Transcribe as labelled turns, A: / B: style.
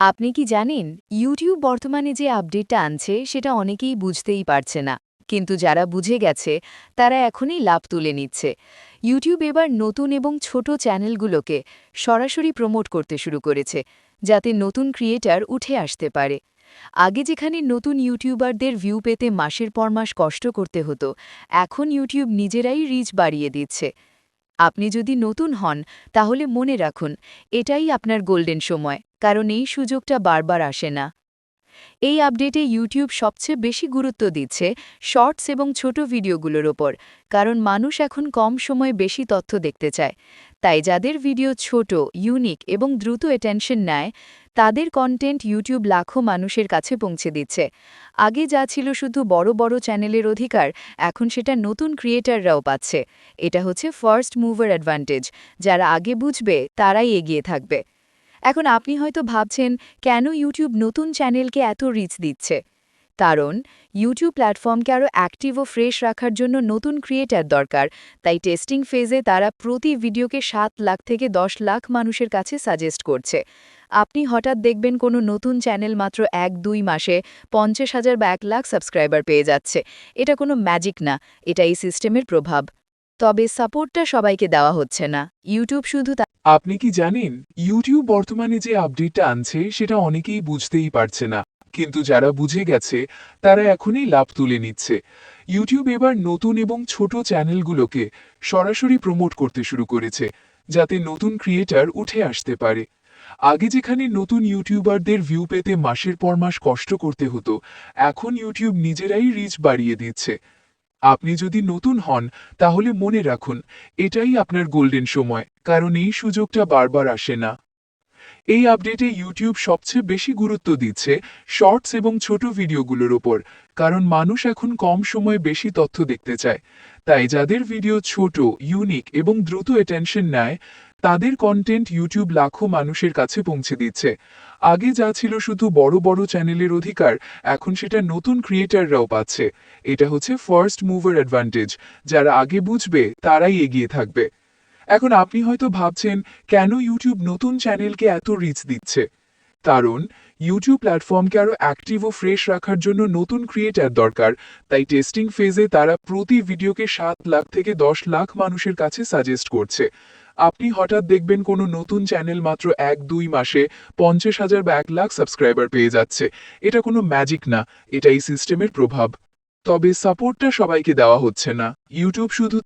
A: আপনি কি জানেন ইউটিউব বর্তমানে যে আপডেটটা আনছে, সেটা অনেকেই বুঝতেই পারছে না। কিন্তু যারা বুঝে গেছে, তারা এখনই লাভ তুলে নিচ্ছে। ইউটিউব এবার নতুন এবং ছোট চ্যানেলগুলোকে সরাসরি প্রমোট করতে শুরু করেছে, যাতে নতুন ক্রিয়েটার উঠে আসতে পারে। আগে যেখানে নতুন ইউটিউবারদের ভিউ পেতে মাসের পর মাস কষ্ট করতে হতো, এখন ইউটিউব নিজেরাই রিচ বাড়িয়ে দিচ্ছে। আপনি যদি নতুন হন, তাহলে মনে রাখুন, এটাই আপনার গোল্ডেন সময়, কারণ এই সুযোগটা বারবার আসে না। এই আপডেটে ইউটিউব সবচেয়ে বেশি গুরুত্ব দিচ্ছে শর্টস এবং ছোট ভিডিওগুলোর ওপর, কারণ মানুষ এখন কম সময়ে বেশি তথ্য দেখতে চায়। তাই যাদের ভিডিও ছোট ইউনিক এবং দ্রুত অ্যাটেনশন নেয়, তাদের কন্টেন্ট ইউটিউব লাখো মানুষের কাছে পৌঁছে দিচ্ছে। আগে যা ছিল শুধু বড় বড় চ্যানেলের অধিকার, এখন সেটা নতুন ক্রিয়েটাররাও পাচ্ছে। এটা হচ্ছে ফার্স্ট মুভার অ্যাডভান্টেজ যারা আগে বুঝবে, তারাই এগিয়ে থাকবে। এখন আপনি হয়তো ভাবছেন, কেন ইউটিউব নতুন চ্যানেলকে এত রিচ দিচ্ছে? কারণ ইউটিউব প্ল্যাটফর্মকে আরও অ্যাক্টিভ ও ফ্রেশ রাখার জন্য নতুন ক্রিয়েটার দরকার। তাই টেস্টিং ফেজে তারা প্রতি ভিডিওকে সাত লাখ থেকে দশ লাখ মানুষের কাছে সাজেস্ট করছে। আপনি হঠাৎ দেখবেন কোনো নতুন চ্যানেল মাত্র এক, দুই মাসে পঞ্চাশ হাজার বা এক লাখ সাবস্ক্রাইবার পেয়ে যাচ্ছে। এটা কোনো ম্যাজিক না, এটা এই সিস্টেমের প্রভাব। তবে সাপোর্টটা সবাইকে দেওয়া হচ্ছে না। ইউটিউব শুধু
B: আপনি কি জানেন ইউটিউব বর্তমানে যে আপডেটটা আনছে, সেটা অনেকেই বুঝতেই পারছে না। কিন্তু যারা বুঝে গেছে, তারা এখনই লাভ তুলে নিচ্ছে। ইউটিউব এবার নতুন এবং ছোট চ্যানেলগুলোকে সরাসরি প্রমোট করতে শুরু করেছে, যাতে নতুন ক্রিয়েটার উঠে আসতে পারে। আগে যেখানে নতুন ইউটিউবারদের ভিউ পেতে মাসের পর মাস কষ্ট করতে হতো, এখন ইউটিউব নিজেরাই রিচ বাড়িয়ে দিচ্ছে। আপনি যদি নতুন হন, তাহলে মনে রাখুন, এটাই আপনার গোল্ডেন সময়, কারণ এই সুযোগটা বারবার আসে না। এই আপডেটে ইউটিউব সবচেয়ে বেশি গুরুত্ব দিচ্ছে শর্টস এবং ছোট ভিডিওগুলোর ওপর কারণ মানুষ এখন কম সময়ে বেশি তথ্য দেখতে চায়। তাই যাদের ভিডিও ছোট ইউনিক এবং দ্রুত অ্যাটেনশন নেয়, তাদের কন্টেন্ট ইউটিউব লাখো মানুষের কাছে পৌঁছে দিচ্ছে। আগে যা ছিল শুধু বড় বড় চ্যানেলের অধিকার, এখন সেটা নতুন ক্রিয়েটাররাও পাচ্ছে। এটা হচ্ছে ফার্স্ট মুভার অ্যাডভান্টেজ যারা আগে বুঝবে, তারাই এগিয়ে থাকবে। এখন আপনি হয়তো ভাবছেন, কেন ইউটিউব নতুন চ্যানেলকে এত রিচ দিচ্ছে? কারণ ইউটিউব প্ল্যাটফর্মকে আরও অ্যাক্টিভ ও ফ্রেশ রাখার জন্য নতুন ক্রিয়েটার দরকার। তাই টেস্টিং ফেজে তারা প্রতি ভিডিওকে সাত লাখ থেকে দশ লাখ মানুষের কাছে সাজেস্ট করছে। আপনি হঠাৎ দেখবেন কোনো নতুন চ্যানেল মাত্র এক, দুই মাসে পঞ্চাশ হাজার বা এক লাখ সাবস্ক্রাইবার পেয়ে যাচ্ছে। এটা কোনো ম্যাজিক না, এটা এই সিস্টেমের প্রভাব। তবে সাপোর্টটা সবাইকে দেওয়া হচ্ছে না। ইউটিউব শুধু